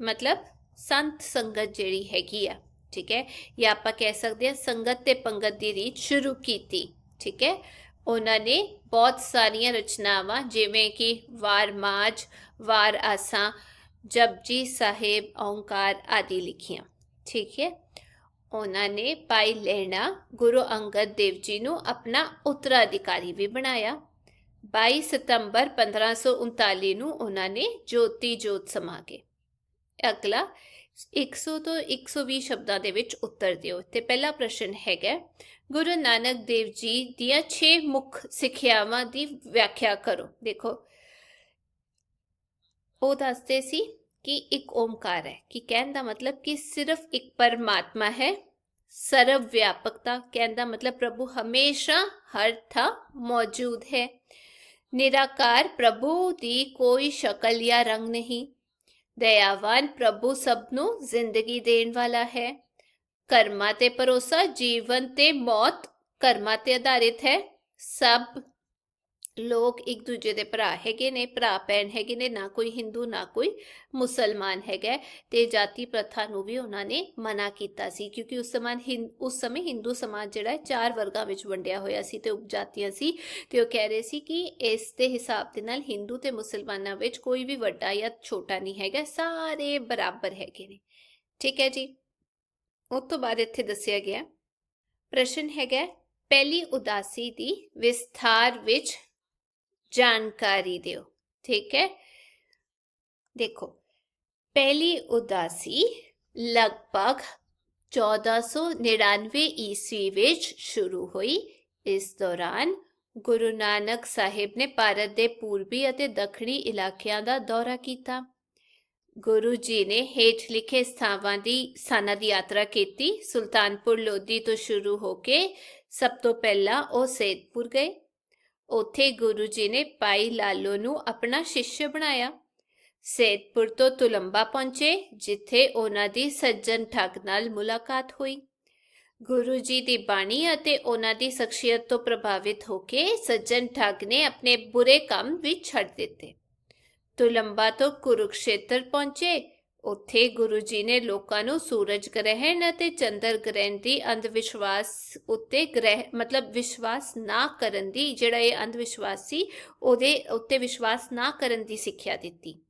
ਮਤਲਬ ਸੰਤ ਸੰਗਤ ਜਿਹੜੀ ਹੈਗੀ ਆ, ਠੀਕ ਹੈ, ਜਾਂ ਆਪਾਂ ਕਹਿ ਸਕਦੇ ਹਾਂ ਸੰਗਤ ਤੇ ਪੰਗਤ ਦੀ ਰੀਤ ਸ਼ੁਰੂ ਕੀਤੀ, ਠੀਕ ਹੈ। ਉਹਨਾਂ ਨੇ ਬਹੁਤ ਸਾਰੀਆਂ ਰਚਨਾਵਾਂ, ਜਿਵੇਂ ਕਿ ਵਾਰ ਮਾਜ ਵਾਰ ਆਸਾਂ, ਜਪਜੀ ਸਾਹਿਬ, ਓੰਕਾਰ ਆਦਿ ਲਿਖੀਆਂ, ਠੀਕ ਹੈ। ਉਹਨਾਂ ਨੇ ਭਾਈ ਲਹਿਣਾ ਗੁਰੂ ਅੰਗਦ ਦੇਵ ਜੀ ਨੂੰ ਆਪਣਾ ਉੱਤਰਾਧਿਕਾਰੀ ਵੀ ਬਣਾਇਆ। 22 ਸਤੰਬਰ 1539 ਨੂੰ ਉਹਨਾਂ ਨੇ ਜੋਤੀ ਜੋਤ ਸਮਾ ਗਏ ਅਗਲਾ 100 ਤੋਂ 120 ਸ਼ਬਦਾਂ ਦੇ ਵਿੱਚ ਉੱਤਰ ਦਿਓ। ਤੇ ਪਹਿਲਾ ਪ੍ਰਸ਼ਨ ਹੈਗਾ, ਗੁਰੂ ਨਾਨਕ ਦੇਵ ਜੀ ਦੀਆਂ 6 ਮੁੱਖ ਸਿੱਖਿਆਵਾਂ ਦੀ ਵਿਆਖਿਆ ਕਰੋ। ਦੇਖੋ, ਉਹ ਦੱਸਦੇ ਸੀ ਕਿ ਇੱਕ ਓਮਕਾਰ ਹੈ, ਕਿ ਕਹਿਣ ਦਾ ਮਤਲਬ ਕਿ ਸਿਰਫ ਇੱਕ ਪਰਮਾਤਮਾ ਹੈ, ਸਰਵ ਵਿਆਪਕਤਾ। ਕਹਿਣ ਦਾ ਮਤਲਬ ਪ੍ਰਭੂ ਹਮੇਸ਼ਾ ਹਰ ਥਾਂ ਮੌਜੂਦ ਹੈ। ਨਿਰਾਕਾਰ ਪ੍ਰਭੂ ਦੀ ਕੋਈ ਸ਼ਕਲ ਜਾਂ ਰੰਗ ਨਹੀਂ ਦਇਆਵਾਨ ਪ੍ਰਭੂ ਸਭ ਨੂੰ ਜ਼ਿੰਦਗੀ ਦੇਣ ਵਾਲਾ ਹੈ ਕਰਮਾਂ ਤੇ ਭਰੋਸਾ ਜੀਵਨ ਤੇ ਮੌਤ ਕਰਮਾਂ ਤੇ ਆਧਾਰਿਤ ਹੈ ਸਭ ਲੋਕ ਇੱਕ ਦੂਜੇ ਦੇ ਭਰਾ ਹੈਗੇ ਨੇ, ਭਰਾ ਭੈਣ ਹੈਗੇ ਨੇ, ਨਾ ਕੋਈ ਹਿੰਦੂ, ਨਾ ਕੋਈ ਮੁਸਲਮਾਨ ਹੈਗਾ ਹੈ ਤੇ ਜਾਤੀ ਪ੍ਰਥਾ ਨੂੰ ਵੀ ਉਹਨਾਂ ਨੇ ਮਨਾ ਕੀਤਾ ਸੀ ਕਿਉਂਕਿ ਉਸ ਸਮਾਂ ਹਿੰ- ਉਸ ਸਮੇਂ ਹਿੰਦੂ ਸਮਾਜ ਜਿਹੜਾ ਹੈ ਚਾਰ ਵਰਗਾਂ ਵਿੱਚ ਵੰਡਿਆ ਹੋਇਆ ਸੀ ਤੇ ਉਪਜਾਤੀਆਂ ਸੀ ਤੇ ਉਹ ਕਹਿ ਰਹੇ ਸੀ ਕਿ ਇਸ ਦੇ ਹਿਸਾਬ ਦੇ ਨਾਲ ਹਿੰਦੂ ਤੇ ਮੁਸਲਮਾਨਾਂ ਵਿੱਚ ਕੋਈ ਵੀ ਵੱਡਾ ਜਾਂ ਛੋਟਾ ਨਹੀਂ ਹੈਗਾ, ਸਾਰੇ ਬਰਾਬਰ ਹੈਗੇ ਨੇ। ਠੀਕ ਹੈ ਜੀ। ਉਸ ਤੋਂ ਬਾਅਦ ਇੱਥੇ ਦੱਸਿਆ ਗਿਆ, ਪ੍ਰਸ਼ਨ ਹੈਗਾ ਪਹਿਲੀ ਉਦਾਸੀ ਦੀ ਵਿਸਥਾਰ ਵਿੱਚ ਜਾਣਕਾਰੀ ਦਿਓ, ਠੀਕ ਹੈ? ਦੇਖੋ, ਪਹਿਲੀ ਉਦਾਸੀ ਲਗਭਗ 1499 ਈਸਵੀ ਵਿੱਚ ਸ਼ੁਰੂ ਹੋਈ। ਇਸ ਦੌਰਾਨ ਗੁਰੂ ਨਾਨਕ ਸਾਹਿਬ ਨੇ ਭਾਰਤ ਦੇ ਪੂਰਬੀ ਅਤੇ ਦੱਖਣੀ ਇਲਾਕਿਆਂ ਦਾ ਦੌਰਾ ਕੀਤਾ। ਗੁਰੂ ਜੀ ਨੇ ਹੇਠ ਲਿਖੇ ਸਥਾਵਾਂ ਦੀ ਸਥਾਨਾਂ ਦੀ ਯਾਤਰਾ ਕੀਤੀ। ਸੁਲਤਾਨਪੁਰ ਲੋਧੀ ਤੋਂ ਸ਼ੁਰੂ ਹੋ ਕੇ ਸਭ ਤੋਂ ਪਹਿਲਾਂ ਉਹ ਸੇਦਪੁਰ ਗਏ। ਉੱਥੇ ਗੁਰੂ ਜੀ ਨੇ ਭਾਈ ਲਾਲੋ ਨੂੰ ਆਪਣਾ ਸ਼ਿష్য ਬਣਾਇਆ। ਸੇਦਪੁਰ ਤੋਂ ਤੁਲੰਬਾ ਪਹੁੰਚੇ, ਜਿੱਥੇ ਉਹਨਾਂ ਦੀ ਸੱਜਣ ਠੱਗ ਨਾਲ ਮੁਲਾਕਾਤ ਹੋਈ। ਗੁਰੂ ਜੀ ਦੀ ਬਾਣੀ ਅਤੇ ਉਹਨਾਂ ਦੀ ਸ਼ਖਸੀਅਤ ਤੋਂ ਪ੍ਰਭਾਵਿਤ ਹੋ ਕੇ ਸੱਜਣ ਠੱਗ ਨੇ ਆਪਣੇ ਬੁਰੇ ਕੰਮ ਵੀ ਛੱਡ ਦਿੱਤੇ। ਤੁਲੰਬਾ ਤੋਂ ਕੁਰੂਕਸ਼ੇਤਰ ਪਹੁੰਚੇ ਉੱਥੇ ਗੁਰੂ ਜੀ ਨੇ ਲੋਕਾਂ ਨੂੰ ਸੂਰਜ ਗ੍ਰਹਿਣ ਅਤੇ ਚੰਦਰ ਗ੍ਰਹਿਣ ਦੀ ਅੰਧ ਵਿਸ਼ਵਾਸ ਉੱਤੇ ਗ੍ਰਹਿ, ਮਤਲਬ ਵਿਸ਼ਵਾਸ ਨਾ ਕਰਨ ਦੀ, ਜਿਹੜਾ ਇਹ ਅੰਧ ਵਿਸ਼ਵਾਸ ਸੀ ਉਹਦੇ ਉੱਤੇ ਵਿਸ਼ਵਾਸ ਨਾ ਕਰਨ ਦੀ ਸਿੱਖਿਆ ਦਿੱਤੀ।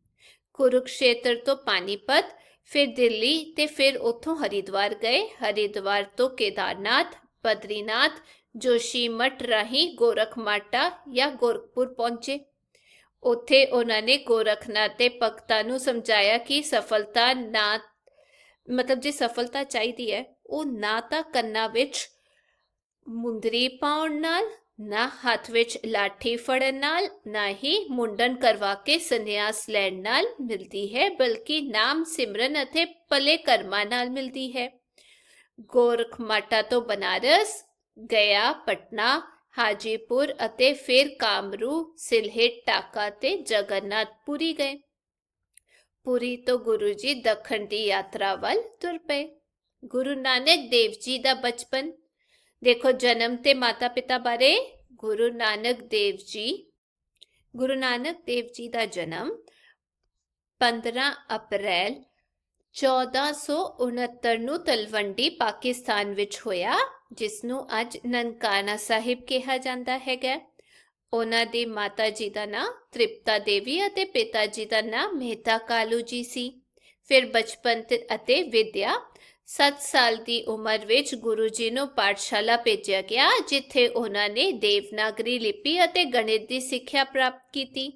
ਕੁਰੂਕਸ਼ੇਤਰ ਤੋਂ ਪਾਨੀਪਤ, ਫਿਰ ਦਿੱਲੀ ਤੇ ਫਿਰ ਉੱਥੋਂ ਹਰਿਦੁਆਰ ਗਏ। ਹਰਿਦੁਆਰ ਤੋਂ ਕੇਦਾਰਨਾਥ, ਬਦਰੀਨਾਥ ਜੋਸ਼ੀ ਜੋਸ਼ੀਮਠ ਰਾਹੀਂ ਗੋਰਖਮਾਟਾ ਜਾਂ ਗੋਰਖਪੁਰ ਪਹੁੰਚੇ। ਉੱਥੇ ਉਹਨਾਂ ਨੇ ਗੋਰਖਨਾਥ ਦੇ ਭਗਤਾਂ ਨੂੰ ਸਮਝਾਇਆ ਕਿ ਸਫਲਤਾ ਨਾ, ਮਤਲਬ ਜੇ ਸਫਲਤਾ ਚਾਹੀਦੀ ਹੈ, ਉਹ ਨਾ ਤਾਂ ਕੰਨਾਂ ਵਿੱਚ ਮੁੰਦਰੀ ਪਾਉਣ ਨਾਲ, ਨਾ ਹੱਥ ਵਿੱਚ ਲਾਠੀ ਫੜਨ ਨਾਲ, ਨਾ ਹੀ ਮੁੰਡਨ ਕਰਵਾ ਕੇ ਸੰਨਿਆਸ ਲੈਣ ਨਾਲ ਮਿਲਦੀ ਹੈ, ਬਲਕਿ ਨਾਮ ਸਿਮਰਨ ਅਤੇ ਭਲੇ ਕਰਮਾਂ ਨਾਲ ਮਿਲਦੀ ਹੈ। ਗੋਰਖਮਾਟਾ ਤੋਂ ਬਨਾਰਸ, ਗਿਆ, ਪਟਨਾ ਹਾਜੀਪੁਰ ਅਤੇ ਫਿਰ ਕਾਮਰੂ ਸਿਲਹੇਟ ਟਾਕਾ ਤੇ ਜਗਨਨਾਥਪੁਰੀ ਗਏ। ਪੁਰੀ ਤੋਂ ਗੁਰੂ ਜੀ ਦੱਖਣ ਦੀ ਯਾਤਰਾ ਵੱਲ ਤੁਰ ਪਏ। ਗੁਰੂ ਨਾਨਕ ਦੇਵ ਜੀ ਦਾ ਬਚਪਨ। ਦੇਖੋ ਜਨਮ ਤੇ ਮਾਤਾ ਪਿਤਾ ਬਾਰੇ। ਗੁਰੂ ਨਾਨਕ ਦੇਵ ਜੀ, ਗੁਰੂ ਨਾਨਕ ਦੇਵ ਜੀ ਦਾ ਜਨਮ 15 ਅਪ੍ਰੈਲ 1469 ਨੂੰ ਤਲਵੰਡੀ, ਪਾਕਿਸਤਾਨ ਵਿੱਚ ਹੋਇਆ। ਜਿਸ ਨੂੰ ਅੱਜ ਨਨਕਾਣਾ ਸਾਹਿਬ ਕਿਹਾ ਜਾਂਦਾ ਹੈਗਾ ਉਹਨਾਂ ਦੇ ਮਾਤਾ ਜੀ ਦਾ ਨਾਮ ਤ੍ਰਿਪਤਾ ਦੇਵੀ ਅਤੇ ਪਿਤਾ ਜੀ ਦਾ ਨਾਮ ਮਹਿਤਾ ਕਾਲੂ ਜੀ ਸੀ। ਫਿਰ ਬਚਪਨ ਅਤੇ ਵਿਦਿਆ 7 ਸਾਲ ਦੀ ਉਮਰ ਵਿੱਚ ਗੁਰੂ ਜੀ ਨੂੰ ਪਾਠਸ਼ਾਲਾ ਭੇਜਿਆ ਗਿਆ, ਜਿੱਥੇ ਉਹਨਾਂ ਨੇ ਦੇਵਨਾਗਰੀ ਲਿਪੀ ਅਤੇ ਗਣਿਤ ਦੀ ਸਿੱਖਿਆ ਪ੍ਰਾਪਤ ਕੀਤੀ।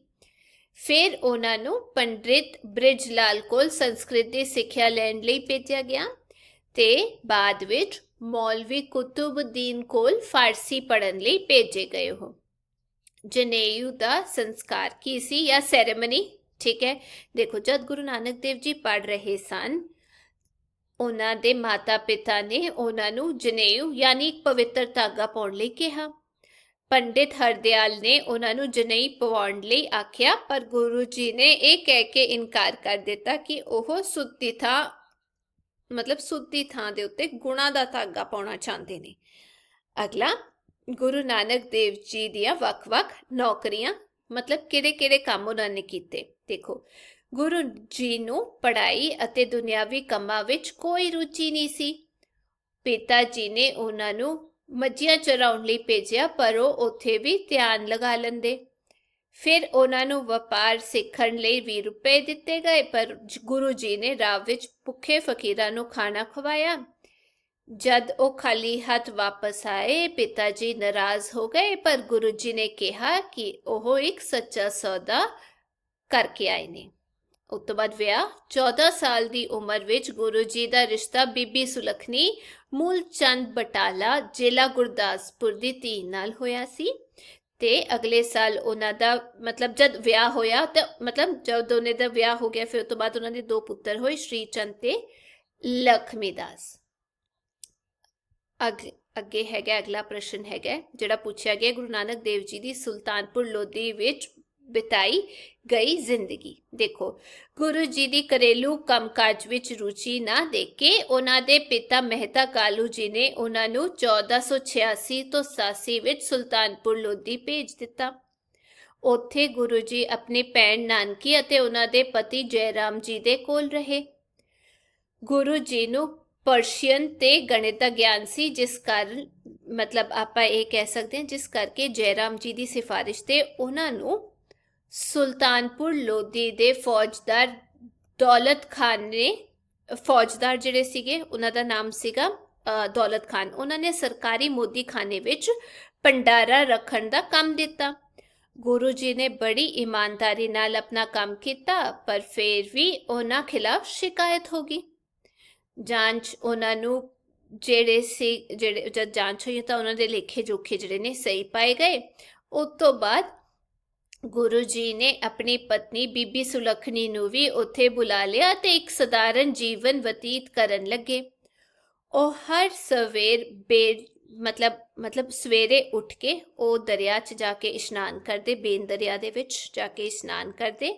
ਫਿਰ ਉਹਨਾਂ ਨੂੰ ਪੰਡਿਤ ਬ੍ਰਿਜ ਲਾਲ ਕੋਲ ਸੰਸਕ੍ਰਿਤ ਦੀ ਸਿੱਖਿਆ ਲੈਣ ਲਈ ਭੇਜਿਆ ਗਿਆ ਤੇ ਬਾਅਦ ਵਿੱਚ ਮੌਲਵੀ ਕੁਤੁਬਦੀਨ ਕੋਲ ਫਾਰਸੀ ਪੜ੍ਹਨ ਲਈ ਭੇਜੇ ਗਏ ਹੋ ਜਨੇਊ ਦਾ ਸੰਸਕਾਰ ਕੀ ਸੀ ਜਾਂ ਸੈਰੇਮਨੀ ਠੀਕ ਹੈ ਦੇਖੋ ਜਦ ਗੁਰੂ ਨਾਨਕ ਦੇਵ ਜੀ ਪੜ ਰਹੇ ਸਨ ਉਹਨਾਂ ਦੇ ਮਾਤਾ ਪਿਤਾ ਨੇ ਉਹਨਾਂ ਨੂੰ ਜਨੇਊ ਯਾਨੀ ਪਵਿੱਤਰ ਧਾਗਾ ਪਾਉਣ ਲਈ ਕਿਹਾ ਪੰਡਿਤ ਹਰਦਿਆਲ ਨੇ ਉਹਨਾਂ ਨੂੰ ਜਨੇਈ ਪਵਾਉਣ ਲਈ ਆਖਿਆ ਪਰ ਗੁਰੂ ਜੀ ਨੇ ਇਹ ਕਹਿ ਕੇ ਇਨਕਾਰ ਕਰ ਦਿੱਤਾ ਕਿ ਉਹ ਸੁੱਤੀ ਥਾਂ ਮਤਲਬ ਸੁੱਤੀ ਥਾਂ ਦੇ ਉੱਤੇ ਗੁਣਾ ਦਾ ਧਾਗਾ ਪਾਉਣਾ ਚਾਹੁੰਦੇ ਨੇ। ਅਗਲਾ, ਗੁਰੂ ਨਾਨਕ ਦੇਵ ਜੀ ਦੀਆਂ ਵੱਖ-ਵੱਖ ਨੌਕਰੀਆਂ, ਮਤਲਬ ਕਿਹੜੇ-ਕਿਹੜੇ ਕੰਮ ਉਹਨਾਂ ਨੇ ਕੀਤੇ। ਦੇਖੋ, ਗੁਰੂ ਜੀ ਨੂੰ ਪੜ੍ਹਾਈ ਅਤੇ ਦੁਨਿਆਵੀ ਕੰਮਾਂ ਵਿੱਚ ਕੋਈ ਰੁਚੀ ਨਹੀਂ ਸੀ। ਪਿਤਾ ਜੀ ਨੇ ਉਹਨਾਂ ਨੂੰ ਮੱਝੀਆਂ ਚਰਾਉਣ ਲਈ ਭੇਜਿਆ, ਪਰ ਉਹ ਉੱਥੇ ਵੀ ਧਿਆਨ ਲਗਾ ਲੈਂਦੇ। ਫਿਰ ਉਹਨਾਂ ਨੂੰ ਵਪਾਰ ਸਿੱਖਣ ਲਈ 20 ਰੁਪਏ ਦਿੱਤੇ ਗਏ, ਪਰ ਗੁਰੂ ਜੀ ਨੇ ਰਾਹ ਵਿੱਚ ਭੁੱਖੇ ਫਕੀਰਾਂ ਨੂੰ ਖਾਣਾ ਖਵਾਇਆ। ਜਦ ਉਹ ਖਾਲੀ ਹੱਥ ਵਾਪਸ ਆਏ ਪਿਤਾ ਜੀ ਨਾਰਾਜ਼ ਹੋ ਗਏ, ਪਰ ਗੁਰੂ ਜੀ ਨੇ ਕਿਹਾ ਕਿ ਉਹ ਇੱਕ ਸੱਚਾ ਸੌਦਾ ਕਰਕੇ ਆਏ ਨੇ। ਉਸ ਤੋਂ ਬਾਅਦ ਵਿਆਹ 14 ਸਾਲ ਦੀ ਉਮਰ ਵਿੱਚ ਗੁਰੂ ਜੀ ਦਾ ਰਿਸ਼ਤਾ ਬੀਬੀ ਸੁਲਖਣੀ ਮੂਲ ਚੰਦ ਬਟਾਲਾ ਜ਼ਿਲ੍ਹਾ ਗੁਰਦਾਸਪੁਰ ਦੀ ਧੀ ਨਾਲ ਹੋਇਆ ਸੀ। ਤੇ ਅਗਲੇ ਸਾਲ ਉਹਨਾਂ ਦਾ ਮਤਲਬ ਜਦ ਵਿਆਹ ਹੋਇਆ ਤਾਂ ਮਤਲਬ ਜਦ ਉਹਨਾਂ ਦਾ ਵਿਆਹ ਹੋ ਗਿਆ, ਫਿਰ ਉਸ ਤੋਂ ਬਾਅਦ ਉਹਨਾਂ ਦੇ ਦੋ ਪੁੱਤਰ ਹੋਏ, ਸ਼੍ਰੀ ਚੰਦ ਤੇ ਲਖਮੀ ਦਾਸ। ਅੱਗੇ ਅੱਗੇ ਹੈਗਾ, ਅਗਲਾ ਪ੍ਰਸ਼ਨ ਹੈਗਾ, ਜਿਹੜਾ ਪੁੱਛਿਆ ਗਿਆ ਗੁਰੂ ਨਾਨਕ ਦੇਵ ਜੀ ਦੀ ਸੁਲਤਾਨਪੁਰ ਲੋਧੀ ਵਿੱਚ ਬਿਤਾਈ ਗਈ ਜ਼ਿੰਦਗੀ। ਦੇਖੋ, ਗੁਰੂ ਜੀ ਦੀ ਘਰੇਲੂ ਕੰਮਕਾਜ ਵਿੱਚ ਰੁਚੀ ਨਾ ਦੇਖ ਕੇ ਉਹਨਾਂ ਦੇ ਪਿਤਾ ਮਹਿਤਾ ਕਾਲੂ ਜੀ ਨੇ ਉਹਨਾਂ ਨੂੰ 1486 ਤੋਂ 87 ਵਿੱਚ ਸੁਲਤਾਨਪੁਰ ਲੋਧੀ ਭੇਜ ਦਿੱਤਾ। ਉੱਥੇ ਗੁਰੂ ਜੀ ਆਪਣੀ ਭੈਣ ਨਾਨਕੀ ਅਤੇ ਉਹਨਾਂ ਦੇ ਪਤੀ ਜੈਰਾਮ ਜੀ ਦੇ ਕੋਲ ਰਹੇ। ਗੁਰੂ ਜੀ ਨੂੰ ਪਰਸ਼ੀਅਨ ਤੇ ਗਣਿਤ ਦਾ ਗਿਆਨ ਸੀ, ਜਿਸ ਕਾਰਨ, ਮਤਲਬ ਆਪਾਂ ਇਹ ਕਹਿ ਸਕਦੇ ਹਾਂ, ਜਿਸ ਕਰਕੇ ਜੈਰਾਮ ਜੀ ਦੀ ਸਿਫਾਰਿਸ਼ ਤੇ ਉਹਨਾਂ ਨੂੰ ਸੁਲਤਾਨਪੁਰ ਲੋਧੀ ਦੇ ਫੌਜਦਾਰ ਦੌਲਤ ਖਾਨ ਨੇ, ਫੌਜਦਾਰ ਜਿਹੜੇ ਸੀਗੇ, ਉਹਨਾਂ ਦਾ ਨਾਮ ਸੀਗਾ ਦੌਲਤ ਖਾਨ। ਉਹਨਾਂ ਨੇ ਸਰਕਾਰੀ ਮੋਦੀ ਖਾਨੇ ਵਿੱਚ ਭੰਡਾਰਾ ਰੱਖਣ ਦਾ ਕੰਮ ਦਿੱਤਾ। ਗੁਰੂ ਜੀ ਨੇ ਬੜੀ ਇਮਾਨਦਾਰੀ ਨਾਲ ਆਪਣਾ ਕੰਮ ਕੀਤਾ, ਪਰ ਫਿਰ ਵੀ ਉਹਨਾਂ ਖਿਲਾਫ ਸ਼ਿਕਾਇਤ ਹੋ ਗਈ। ਜਾਂਚ ਉਹਨਾਂ ਨੂੰ ਜਿਹੜੇ ਸੀ, ਜਿਹੜੇ ਜਦ ਜਾਂਚ ਹੋਈ ਤਾਂ ਉਹਨਾਂ ਦੇ ਲੇਖੇ ਜੋਖੇ ਜਿਹੜੇ ਨੇ ਸਹੀ ਪਾਏ ਗਏ। ਉਸ ਤੋਂ ਬਾਅਦ ਗੁਰੂ ਜੀ ਨੇ ਆਪਣੀ ਪਤਨੀ ਬੀਬੀ ਸੁਲਖਣੀ ਨੂੰ ਵੀ ਉੱਥੇ ਬੁਲਾ ਲਿਆ ਤੇ ਇੱਕ ਸਧਾਰਨ ਜੀਵਨ ਬਤੀਤ ਕਰਨ ਲੱਗੇ। ਉਹ ਹਰ ਸਵੇਰ ਬੇ ਮਤਲਬ ਮਤਲਬ ਸਵੇਰੇ ਉੱਠ ਕੇ ਉਹ ਦਰਿਆ 'ਚ ਜਾ ਕੇ ਇਸ਼ਨਾਨ ਕਰਦੇ, ਬੇਨ ਦਰਿਆ ਦੇ ਵਿੱਚ ਜਾ ਕੇ ਇਸ਼ਨਾਨ ਕਰਦੇ,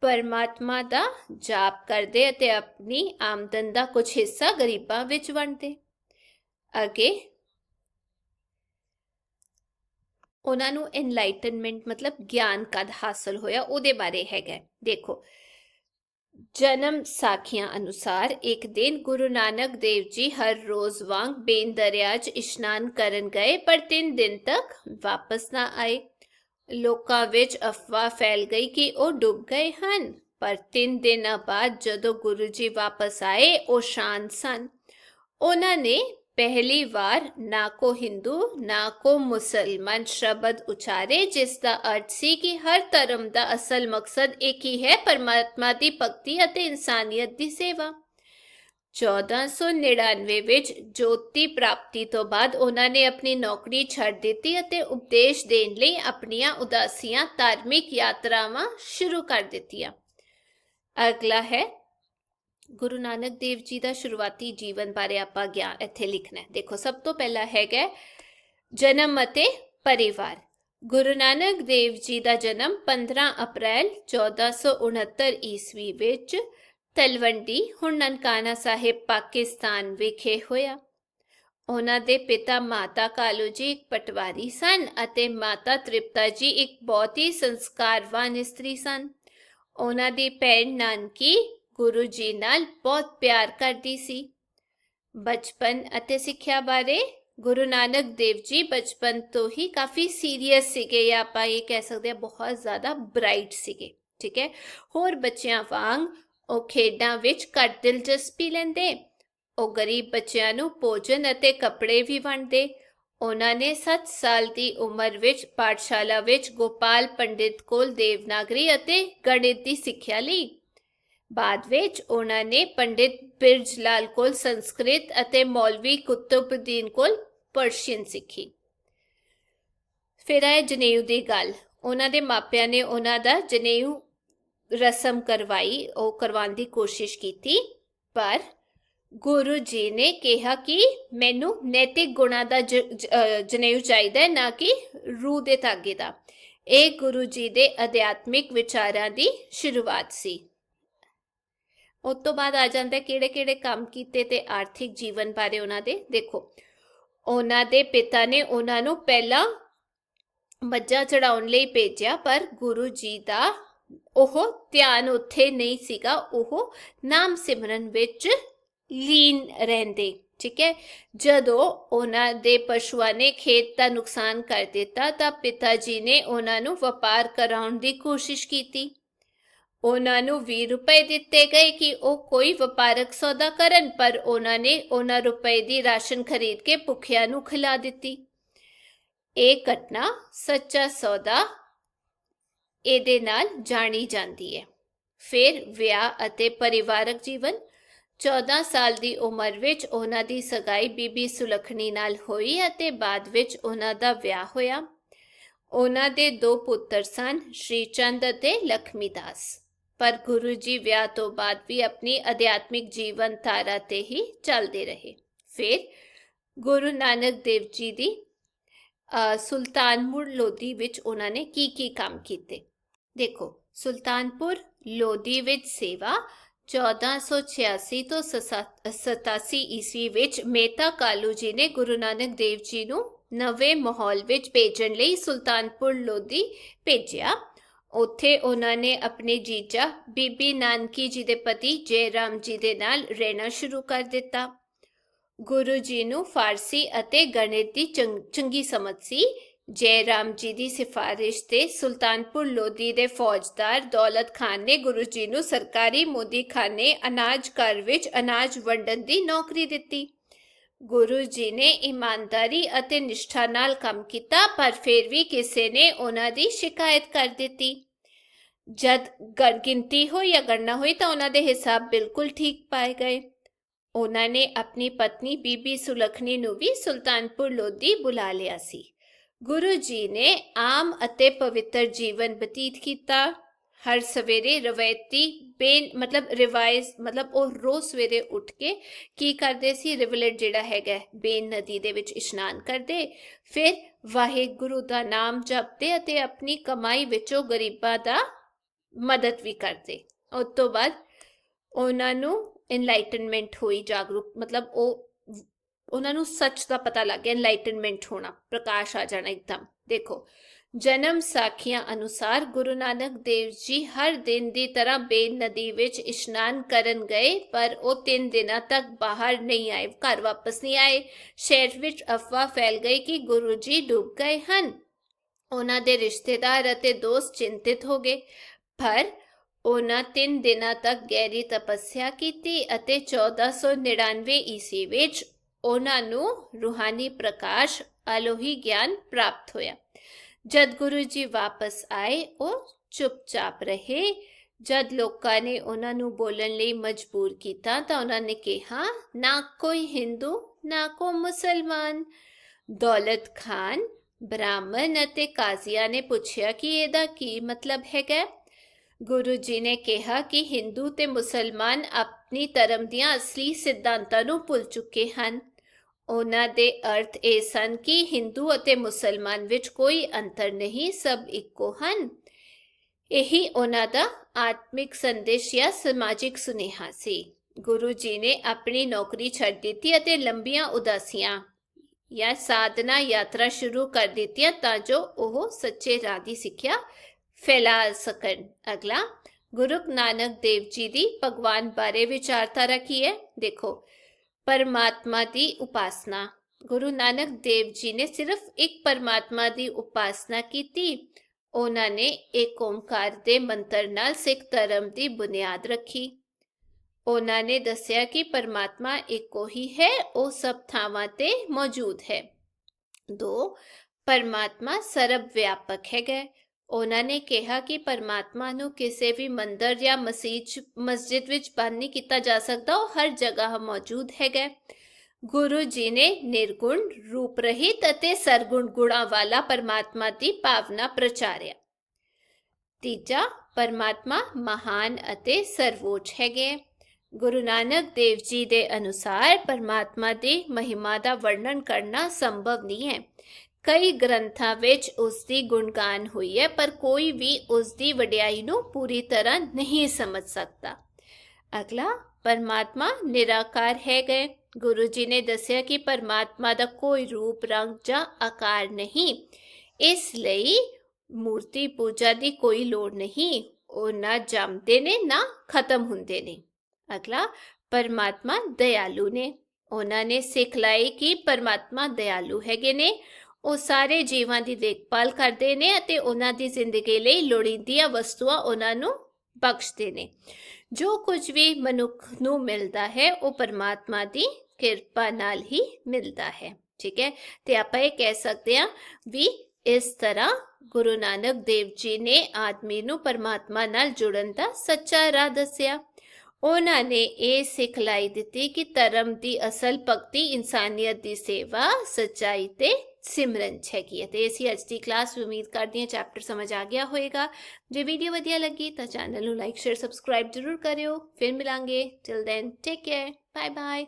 ਪਰਮਾਤਮਾ ਦਾ ਜਾਪ ਕਰਦੇ ਅਤੇ ਆਪਣੀ ਆਮਦਨ ਦਾ ਕੁਝ ਹਿੱਸਾ ਗਰੀਬਾਂ ਵਿੱਚ ਵੰਡਦੇ। ਅੱਗੇ ਉਹਨਾਂ ਨੂੰ ਐਨਲਾਈਟਨਮੈਂਟ ਮਤਲਬ ਗਿਆਨ ਕਦ ਹਾਸਲ ਹੋਇਆ, ਉਹਦੇ ਬਾਰੇ ਹੈਗਾ ਦੇਖੋ, ਜਨਮ ਸਾਖੀਆਂ ਅਨੁਸਾਰ ਇੱਕ ਦਿਨ ਗੁਰੂ ਨਾਨਕ ਦੇਵ ਜੀ ਹਰ ਰੋਜ਼ ਵਾਂਗ ਬੇਨ ਦਰਿਆ 'ਚ ਇਸ਼ਨਾਨ ਕਰਨ ਗਏ, ਪਰ 3 ਦਿਨ ਤੱਕ ਵਾਪਸ ਨਾ ਆਏ। ਲੋਕਾਂ ਵਿੱਚ ਅਫਵਾਹ ਫੈਲ ਗਈ ਕਿ ਉਹ ਡੁੱਬ ਗਏ ਹਨ, ਪਰ 3 ਦਿਨਾਂ ਬਾਅਦ ਜਦੋਂ ਗੁਰੂ ਜੀ ਵਾਪਸ ਆਏ, ਉਹ ਸ਼ਾਂਤ ਸਨ। ਉਹਨਾਂ ਨੇ ਪਹਿਲੀ ਵਾਰ ਨਾ ਕੋ ਹਿੰਦੂ ਨਾ ਕੋ ਮੁਸਲਮਾਨ ਸ਼ਬਦ ਉਚਾਰੇ ਜਿਸ ਦਾ ਅਰਥ ਸੀ ਕਿ ਹਰ ਧਰਮ ਦਾ ਅਸਲ ਮਕਸਦ ਇੱਕ ਹੀ ਹੈ ਪਰਮਾਤਮਾ ਦੀ ਭਗਤੀ ਅਤੇ ਇਨਸਾਨੀਅਤ ਦੀ ਸੇਵਾ 1499 ਵਿੱਚ ਜੋਤੀ ਪ੍ਰਾਪਤੀ ਤੋਂ ਬਾਅਦ ਉਹਨਾਂ ਨੇ ਆਪਣੀ ਨੌਕਰੀ ਛੱਡ ਦਿੱਤੀ ਅਤੇ ਉਪਦੇਸ਼ ਦੇਣ ਲਈ ਆਪਣੀਆਂ ਉਦਾਸੀਆਂ ਧਾਰਮਿਕ ਯਾਤਰਾਵਾਂ ਸ਼ੁਰੂ ਕਰ ਦਿੱਤੀਆਂ ਅਗਲਾ ਹੈ ਗੁਰੂ ਨਾਨਕ ਦੇਵ ਜੀ ਦਾ ਸ਼ੁਰੂਆਤੀ ਜੀਵਨ ਬਾਰੇ ਆਪਾਂ ਗਿਆ ਇੱਥੇ ਲਿਖਣਾ ਹੈ। ਦੇਖੋ, ਸਭ ਤੋਂ ਪਹਿਲਾ ਹੈਗਾ ਜਨਮ ਅਤੇ ਪਰਿਵਾਰ। ਗੁਰੂ ਨਾਨਕ ਦੇਵ ਜੀ ਦਾ ਜਨਮ 15 ਅਪ੍ਰੈਲ 1469 ਈਸਵੀ ਵਿੱਚ ਤਲਵੰਡੀ ਹੁਣ ਨਨਕਾਣਾ ਸਾਹਿਬ ਪਾਕਿਸਤਾਨ ਵਿਖੇ ਹੋਇਆ। ਉਹਨਾਂ ਦੇ ਪਿਤਾ ਮਾਤਾ ਕਾਲੂ ਜੀ ਇੱਕ ਪਟਵਾਰੀ ਸਨ ਅਤੇ ਮਾਤਾ ਤ੍ਰਿਪਤਾ ਜੀ ਇੱਕ ਬਹੁਤ ਹੀ ਸੰਸਕਾਰਵਾਨ ਇਸਤਰੀ ਸਨ। ਉਹਨਾਂ ਦੀ ਭੈਣ ਨਾਨਕੀ ਗੁਰੂ ਜੀ ਨਾਲ ਬਹੁਤ ਪਿਆਰ ਕਰਦੀ ਸੀ। ਬਚਪਨ ਅਤੇ ਸਿੱਖਿਆ ਬਾਰੇ ਗੁਰੂ ਨਾਨਕ ਦੇਵ ਜੀ ਬਚਪਨ ਤੋਂ ਹੀ ਕਾਫੀ ਸੀਰੀਅਸ ਸੀਗੇ ਜਾਂ ਆਪਾਂ ਇਹ ਕਹਿ ਸਕਦੇ ਹਾਂ ਬਹੁਤ ਜ਼ਿਆਦਾ ਬ੍ਰਾਈਟ ਸੀਗੇ, ਠੀਕ ਹੈ? ਹੋਰ ਬੱਚਿਆਂ ਵਾਂਗ ਉਹ ਖੇਡਾਂ ਵਿੱਚ ਘੱਟ ਦਿਲਚਸਪੀ ਲੈਂਦੇ, ਉਹ ਗਰੀਬ ਬੱਚਿਆਂ ਨੂੰ ਭੋਜਨ ਅਤੇ ਕੱਪੜੇ ਵੀ ਵੰਡਦੇ। ਉਹਨਾਂ ਨੇ 7 ਸਾਲ ਦੀ ਉਮਰ ਵਿੱਚ ਪਾਠਸ਼ਾਲਾ ਵਿੱਚ ਗੋਪਾਲ ਪੰਡਿਤ ਕੋਲ ਦੇਵਨਾਗਰੀ ਅਤੇ ਗਣਿਤ ਦੀ ਸਿੱਖਿਆ ਲਈ ਬਾਅਦ ਵਿੱਚ ਉਹਨਾਂ ਨੇ ਪੰਡਿਤ ਬਿਰਜ ਲਾਲ ਕੋਲ ਸੰਸਕ੍ਰਿਤ ਅਤੇ ਮੌਲਵੀ ਕੁਤਬਉਦੀਨ ਕੋਲ ਪਰਸ਼ੀਅਨ ਸਿੱਖੀ। ਫਿਰ ਆਏ ਜਨੇਊ ਦੀ ਗੱਲ। ਉਹਨਾਂ ਦੇ ਮਾਪਿਆਂ ਨੇ ਉਹਨਾਂ ਦਾ ਜਨੇਊ ਰਸਮ ਕਰਵਾਈ, ਉਹ ਕਰਵਾਉਣ ਦੀ ਕੋਸ਼ਿਸ਼ ਕੀਤੀ, ਪਰ ਗੁਰੂ ਜੀ ਨੇ ਕਿਹਾ ਕਿ ਮੈਨੂੰ ਨੈਤਿਕ ਗੁਣਾਂ ਦਾ ਜਨੇਊ ਚਾਹੀਦਾ ਹੈ, ਨਾ ਕਿ ਰੂਹ ਦੇ ਧਾਗੇ ਦਾ। ਇਹ ਗੁਰੂ ਜੀ ਦੇ ਅਧਿਆਤਮਿਕ ਵਿਚਾਰਾਂ ਦੀ ਸ਼ੁਰੂਆਤ ਸੀ। ਉਸ ਤੋਂ ਬਾਅਦ ਆ ਜਾਂਦਾ ਕਿਹੜੇ ਕਿਹੜੇ ਕੰਮ ਕੀਤੇ ਤੇ ਆਰਥਿਕ ਜੀਵਨ ਬਾਰੇ ਉਹਨਾਂ ਦੇ। ਦੇਖੋ, ਉਹਨਾਂ ਦੇ ਪਿਤਾ ਨੇ ਉਹਨਾਂ ਨੂੰ ਪਹਿਲਾਂ ਮੱਝਾਂ ਚੜਾਉਣ ਲਈ ਭੇਜਿਆ, ਪਰ ਗੁਰੂ ਜੀ ਦਾ ਉਹ ਧਿਆਨ ਉੱਥੇ ਨਹੀਂ ਸੀਗਾ। ਉਹ ਨਾਮ ਸਿਮਰਨ ਵਿੱਚ ਲੀਨ ਰਹਿੰਦੇ, ਠੀਕ ਹੈ? ਜਦੋਂ ਉਹਨਾਂ ਦੇ ਪਸ਼ੂਆਂ ਨੇ ਖੇਤ ਦਾ ਨੁਕਸਾਨ ਕਰ ਦਿੱਤਾ, ਤਾਂ ਪਿਤਾ ਜੀ ਨੇ ਉਹਨਾਂ ਨੂੰ ਵਪਾਰ ਕਰਾਉਣ ਦੀ ਕੋਸ਼ਿਸ਼ ਕੀਤੀ। ਉਹਨਾਂ ਨੂੰ 20 ਰੁਪਏ ਦਿੱਤੇ ਗਏ ਕਿ ਉਹ ਕੋਈ ਵਪਾਰਕ ਸੌਦਾ ਕਰਨ, ਪਰ ਉਹਨਾਂ ਨੇ ਉਹਨਾਂ ਰੁਪਏ ਦੀ ਰਾਸ਼ਨ ਖਰੀਦ ਕੇ ਭੁੱਖਿਆਂ ਨੂੰ ਖਿਲਾ ਦਿੱਤੀ। ਇਹ ਘਟਨਾ ਸੱਚਾ ਸੌਦਾ ਇਹਦੇ ਨਾਲ ਜਾਣੀ ਜਾਂਦੀ ਹੈ। ਫਿਰ ਵਿਆਹ ਅਤੇ ਪਰਿਵਾਰਕ ਜੀਵਨ 14 ਸਾਲ ਦੀ ਉਮਰ ਵਿੱਚ ਉਹਨਾਂ ਦੀ ਸਗਾਈ ਬੀਬੀ ਸੁਲਖਣੀ ਨਾਲ ਹੋਈ ਅਤੇ ਬਾਅਦ ਵਿੱਚ ਉਹਨਾਂ ਦਾ ਵਿਆਹ ਹੋਇਆ। ਉਹਨਾਂ ਦੇ ਦੋ ਪੁੱਤਰ ਸਨ, ਸ਼੍ਰੀ ਚੰਦ ਅਤੇ ਲਖਮੀ ਦਾਸ। ਪਰ ਗੁਰੂ ਜੀ ਵਿਆਹ ਤੋਂ ਬਾਅਦ ਵੀ ਆਪਣੀ ਅਧਿਆਤਮਿਕ ਜੀਵਨ ਧਾਰਾ ਤੇ ਹੀ ਚੱਲਦੇ ਰਹੇ। ਫਿਰ ਗੁਰੂ ਨਾਨਕ ਦੇਵ ਜੀ ਦੀ ਸੁਲਤਾਨਪੁਰ ਲੋਧੀ ਵਿੱਚ ਉਹਨਾਂ ਨੇ ਕੀ ਕੀ ਕੰਮ ਕੀਤੇ? ਦੇਖੋ, ਸੁਲਤਾਨਪੁਰ ਲੋਧੀ ਵਿੱਚ ਸੇਵਾ 1486 ਤੋਂ 87 ਈਸਵੀ ਵਿੱਚ ਮਹਿਤਾ ਕਾਲੂ ਜੀ ਨੇ ਗੁਰੂ ਨਾਨਕ ਦੇਵ ਜੀ ਨੂੰ ਨਵੇਂ ਮਾਹੌਲ ਵਿੱਚ ਭੇਜਣ ਲਈ ਸੁਲਤਾਨਪੁਰ ਲੋਧੀ ਭੇਜਿਆ। ਉੱਥੇ ਉਹਨਾਂ ਨੇ ਆਪਣੇ ਜੀਜਾ ਬੀਬੀ ਨਾਨਕੀ ਜੀ ਦੇ ਪਤੀ ਜੈ ਰਾਮ ਜੀ ਦੇ ਨਾਲ ਰਹਿਣਾ ਸ਼ੁਰੂ ਕਰ ਦਿੱਤਾ। ਗੁਰੂ ਜੀ ਨੂੰ ਫਾਰਸੀ ਅਤੇ ਗਣਿਤ ਦੀ ਚੰਗ- ਚੰਗੀ ਸਮਝ ਸੀ। ਜੈ ਰਾਮ ਜੀ ਦੀ ਸਿਫਾਰਿਸ਼ ਤੇ ਸੁਲਤਾਨਪੁਰ ਲੋਧੀ ਦੇ ਫੌਜਦਾਰ ਦੌਲਤ ਖਾਨ ਨੇ ਗੁਰੂ ਜੀ ਨੂੰ ਸਰਕਾਰੀ ਮੋਦੀਖਾਨੇ ਅਨਾਜ ਘਰ ਵਿੱਚ ਅਨਾਜ ਵੰਡਣ ਦੀ ਨੌਕਰੀ ਦਿੱਤੀ। ਗੁਰੂ ਜੀ ਨੇ ਇਮਾਨਦਾਰੀ ਅਤੇ ਨਿਸ਼ਠਾ ਨਾਲ ਕੰਮ ਕੀਤਾ, ਪਰ ਫਿਰ ਵੀ ਕਿਸੇ ਨੇ ਉਹਨਾਂ ਦੀ ਸ਼ਿਕਾਇਤ ਕਰ ਦਿੱਤੀ। ਜਦ ਗਿਣਤੀ ਹੋਈ ਜਾਂ ਗਣਨਾ ਹੋਈ ਤਾਂ ਉਹਨਾਂ ਦੇ ਹਿਸਾਬ ਬਿਲਕੁਲ ਠੀਕ ਪਾਏ ਗਏ। ਉਹਨਾਂ ਨੇ ਆਪਣੀ ਪਤਨੀ ਬੀਬੀ ਸੁਲਖਣੀ ਨੂੰ ਵੀ ਸੁਲਤਾਨਪੁਰ ਲੋਧੀ ਬੁਲਾ ਲਿਆ ਸੀ। ਗੁਰੂ ਜੀ ਨੇ ਆਮ ਅਤੇ ਪਵਿੱਤਰ ਜੀਵਨ ਬਤੀਤ ਕੀਤਾ। ਹਰ ਸਵੇਰੇ ਰਵਾਇਤੀ ਬੇਨ, ਮਤਲਬ ਰਿਵਾਇਜ਼, ਮਤਲਬ ਉਹ ਰੋਜ਼ ਸਵੇਰੇ ਉੱਠ ਕੇ ਕੀ ਕਰਦੇ ਸੀ? ਰਿਵਲਟ ਜਿਹੜਾ ਹੈਗਾ ਬੇਨ ਨਦੀ ਦੇ ਵਿੱਚ ਇਸ਼ਨਾਨ ਕਰਦੇ, ਫਿਰ ਵਾਹਿਗੁਰੂ ਦਾ ਨਾਮ ਜਪਦੇ ਅਤੇ ਆਪਣੀ ਕਮਾਈ ਵਿੱਚੋਂ ਗਰੀਬਾਂ ਦਾ ਮਦਦ ਵੀ ਕਰਦੇ। ਉਸ ਤੋਂ ਬਾਅਦ ਉਹਨਾਂ ਨੂੰ ਇਨਲਾਈਟਨਮੈਂਟ ਹੋਈ ਜਾਗਰੂਕ, ਮਤਲਬ ਉਹ ਉਹਨਾਂ ਨੂੰ ਸੱਚ ਦਾ ਪਤਾ ਲੱਗ ਗਿਆ ਇਨਲਾਈਟਨਮੈਂਟ ਹੋਣਾ, ਪ੍ਰਕਾਸ਼ ਆ ਜਾਣਾ ਇੱਕਦਮ। ਦੇਖੋ ਜਨਮ ਸਾਖੀਆਂ ਅਨੁਸਾਰ ਗੁਰੂ ਨਾਨਕ ਦੇਵ ਜੀ ਹਰ ਦਿਨ ਦੀ ਤਰ੍ਹਾਂ ਬੇਨ ਨਦੀ ਵਿੱਚ ਇਸ਼ਨਾਨ ਕਰਨ ਗਏ, ਪਰ ਉਹ 3 ਦਿਨਾਂ ਤੱਕ ਬਾਹਰ ਨਹੀਂ ਆਏ, ਘਰ ਵਾਪਸ ਨਹੀਂ ਆਏ। ਸ਼ਹਿਰ ਵਿੱਚ ਅਫਵਾਹ ਫੈਲ ਗਈ ਕਿ ਗੁਰੂ ਜੀ ਡੁੱਬ ਗਏ ਹਨ। ਉਹਨਾਂ ਦੇ ਰਿਸ਼ਤੇਦਾਰ ਅਤੇ ਦੋਸਤ ਚਿੰਤਿਤ ਹੋ ਗਏ, ਪਰ ਉਹਨਾਂ 3 ਦਿਨਾਂ ਤੱਕ ਗਹਿਰੀ ਤਪੱਸਿਆ ਕੀਤੀ ਅਤੇ 1499 ਈਸਵੀ ਵਿੱਚ ਉਹਨਾਂ ਨੂੰ ਰੂਹਾਨੀ ਪ੍ਰਕਾਸ਼, ਅਲੋਹੀ ਗਿਆਨ ਪ੍ਰਾਪਤ ਹੋਇਆ। ਜਦ ਗੁਰੂ ਜੀ ਵਾਪਸ ਆਏ ਉਹ ਚੁੱਪਚਾਪ ਰਹੇ ਜਦ ਲੋਕਾਂ ਨੇ ਉਹਨਾਂ ਨੂੰ ਬੋਲਣ ਲਈ ਮਜਬੂਰ ਕੀਤਾ ਤਾਂ ਉਹਨਾਂ ਨੇ ਕਿਹਾ ਨਾ ਕੋਈ ਹਿੰਦੂ ਨਾ ਕੋ ਮੁਸਲਮਾਨ ਦੌਲਤ ਖਾਨ ਬ੍ਰਾਹਮਣ ਅਤੇ ਕਾਜ਼ੀਆਂ ਨੇ ਪੁੱਛਿਆ ਕਿ ਇਹਦਾ ਕੀ ਮਤਲਬ ਹੈਗਾ ਗੁਰੂ ਜੀ ਨੇ ਕਿਹਾ ਕਿ ਹਿੰਦੂ ਤੇ ਮੁਸਲਮਾਨ ਆਪਣੀ ਧਰਮ ਦੀਆਂ ਅਸਲੀ ਸਿਧਾਂਤਾਂ ਨੂੰ ਭੁੱਲ ਚੁੱਕੇ ਹਨ ਉਹਨਾਂ ਦੇ ਅਰਥ ਇਹ ਸਨ ਕਿ ਹਿੰਦੂ ਅਤੇ ਮੁਸਲਮਾਨ ਵਿੱਚ ਕੋਈ ਅੰਤਰ ਨਹੀਂ, ਸਭ ਇੱਕੋ ਹਨ। ਇਹੀ ਉਹਨਾਂ ਦਾ ਆਤਮਿਕ ਸੰਦੇਸ਼ ਜਾਂ ਸਮਾਜਿਕ ਸੁਨੇਹਾ ਸੀ। ਗੁਰੂ ਜੀ ਨੇ ਆਪਣੀ ਨੌਕਰੀ ਛੱਡ ਦਿੱਤੀ ਅਤੇ ਲੰਬੀਆਂ ਉਦਾਸੀਆਂ ਜਾਂ ਸਾਧਨਾ ਯਾਤਰਾ ਸ਼ੁਰੂ ਕਰ ਦਿੱਤੀਆਂ ਤਾਂ ਜੋ ਉਹ ਸੱਚੇ ਰਾਹ ਦੀ ਸਿੱਖਿਆ ਫੈਲਾ ਸਕਣ। ਅਗਲਾ, ਗੁਰੂ ਨਾਨਕ ਦੇਵ ਜੀ ਦੀ ਭਗਵਾਨ ਬਾਰੇ ਵਿਚਾਰਧਾਰਾ ਕੀ ਹੈ? ਦੇਖੋ ਪਰਮਾਤਮਾ ਦੀ ਉਪਾਸਨਾ ਗੁਰੂ ਨਾਨਕ ਦੇਵ ਜੀ ਨੇ ਸਿਰਫ ਇੱਕ ਪਰਮਾਤਮਾ ਦੀ ਉਪਾਸਨਾ ਕੀਤੀ ਉਹਨਾਂ ਨੇ ਇੱਕ ਓਮਕਾਰ ਦੇ ਮੰਤਰ ਨਾਲ ਸਿੱਖ ਧਰਮ ਦੀ ਬੁਨਿਆਦ ਰੱਖੀ ਉਹਨਾਂ ਨੇ ਦੱਸਿਆ ਕਿ ਪਰਮਾਤਮਾ ਇੱਕੋ ਹੀ ਹੈ ਉਹ ਸਭ ਥਾਵਾਂ ਤੇ ਮੌਜੂਦ ਹੈ ਦੋ ਪਰਮਾਤਮਾ ਸਰਬ ਵਿਆਪਕ ਹੈਗਾ ਉਹਨਾਂ ਨੇ ਕਿਹਾ ਕਿ ਪਰਮਾਤਮਾ ਨੂੰ ਕਿਸੇ ਵੀ ਮੰਦਰ ਜਾਂ ਮਸਜਿਦ ਮਸਜਿਦ ਵਿੱਚ ਬੰਦ ਨਹੀਂ ਕੀਤਾ ਜਾ ਸਕਦਾ, ਉਹ ਹਰ ਜਗ੍ਹਾ ਮੌਜੂਦ ਹੈਗਾ ਗੁਰੂ ਜੀ ਨੇ ਨਿਰਗੁਣ, ਰੂਪ ਰਹਿਤ ਅਤੇ ਸਰਗੁਣ ਗੁਣਾ ਵਾਲਾ ਪਰਮਾਤਮਾ ਦੀ ਭਾਵਨਾ ਪ੍ਰਚਾਰਿਆ। ਤੀਜਾ, ਪਰਮਾਤਮਾ ਮਹਾਨ ਅਤੇ ਸਰਵੋੱਚ ਹੈਗੇ ਗੁਰੂ ਨਾਨਕ ਦੇਵ ਜੀ ਦੇ ਅਨੁਸਾਰ ਪਰਮਾਤਮਾ ਦੀ ਮਹਿਮਾ ਦਾ ਵਰਣਨ ਕਰਨਾ ਸੰਭਵ ਨਹੀਂ ਹੈ। ਕਈ ਗ੍ਰੰਥਾਂ ਵਿੱਚ ਉਸ ਦੀ ਗੁਣਗਾਨ ਹੋਈ ਹੈ, ਪਰ ਕੋਈ ਵੀ ਉਸ ਦੀ ਵਡਿਆਈ ਨੂੰ ਪੂਰੀ ਤਰ੍ਹਾਂ ਨਹੀਂ ਸਮਝ ਸਕਦਾ। ਅਗਲਾ, ਪਰਮਾਤਮਾ ਨਿਰਾਕਾਰ ਹੈ ਗਏ। ਗੁਰੂ ਜੀ ਨੇ ਦੱਸਿਆ ਕਿ ਪਰਮਾਤਮਾ ਦਾ ਕੋਈ ਰੂਪ, ਰੰਗ ਜਾਂ ਆਕਾਰ ਨਹੀਂ। ਇਸ ਲਈ ਮੂਰਤੀ ਪੂਜਾ ਦੀ ਕੋਈ ਲੋੜ ਨਹੀਂ। ਉਹ ਨਾ ਜੰਮਦੇ ਨੇ, ਨਾ ਖਤਮ ਹੁੰਦੇ ਨੇ। ਅਗਲਾ, ਪਰਮਾਤਮਾ ਦਇਆਲੂ ਨੇ। ਉਹਨਾਂ ਨੇ ਸਿਖਲਾਈ ਕਿ ਪਰਮਾਤਮਾ ਦਇਆਲੂ ਹੈਗੇ ਨੇ। ਉਹ ਸਾਰੇ ਜੀਵਾਂ ਦੀ ਦੇਖਭਾਲ ਕਰਦੇ ਨੇ ਅਤੇ ਉਹਨਾਂ ਦੀ ਜ਼ਿੰਦਗੀ ਲਈ ਲੋੜੀਂਦੀਆਂ ਵਸਤੂਆਂ ਉਹਨਾਂ ਨੂੰ ਬਖਸ਼ਦੇ ਨੇ। ਜੋ ਕੁਝ ਵੀ ਮਨੁੱਖ ਨੂੰ ਮਿਲਦਾ ਹੈ, ਉਹ ਪਰਮਾਤਮਾ ਦੀ ਕਿਰਪਾ ਨਾਲ ਹੀ ਮਿਲਦਾ ਹੈ। ਠੀਕ ਹੈ? ਤੇ ਆਪਾਂ ਇਹ ਕਹਿ ਸਕਦੇ ਹਾਂ ਵੀ ਇਸ ਤਰ੍ਹਾਂ ਗੁਰੂ ਨਾਨਕ ਦੇਵ ਜੀ ਨੇ ਆਦਮੀ ਨੂੰ ਪਰਮਾਤਮਾ ਨਾਲ ਜੁੜਨ ਦਾ ਸੱਚਾ ਰਾਹ ਦੱਸਿਆ। ਉਹਨਾਂ ਨੇ ਇਹ ਸਿਖਲਾਈ ਦਿੱਤੀ ਕਿ ਧਰਮ ਦੀ ਅਸਲ ਭਗਤੀ ਇਨਸਾਨੀਅਤ ਦੀ ਸੇਵਾ, ਸੱਚਾਈ ਤੇ ਸਿਮਰਨ 'ਚ ਹੈਗੀ ਹੈ। ਤੇ ਅਸੀਂ ਅੱਜ ਦੀ ਕਲਾਸ ਉਮੀਦ ਕਰਦੀ ਹਾਂ ਚੈਪਟਰ ਸਮਝ ਆ ਗਿਆ ਹੋਵੇਗਾ ਜੇ ਵੀਡੀਓ ਵਧੀਆ ਲੱਗੀ ਤਾਂ ਚੈਨਲ ਨੂੰ ਲਾਈਕ ਸ਼ੇਅਰ ਸਬਸਕ੍ਰਾਈਬ ਜ਼ਰੂਰ ਕਰਿਓ। ਫਿਰ ਮਿਲਾਂਗੇ। Till then take care bye bye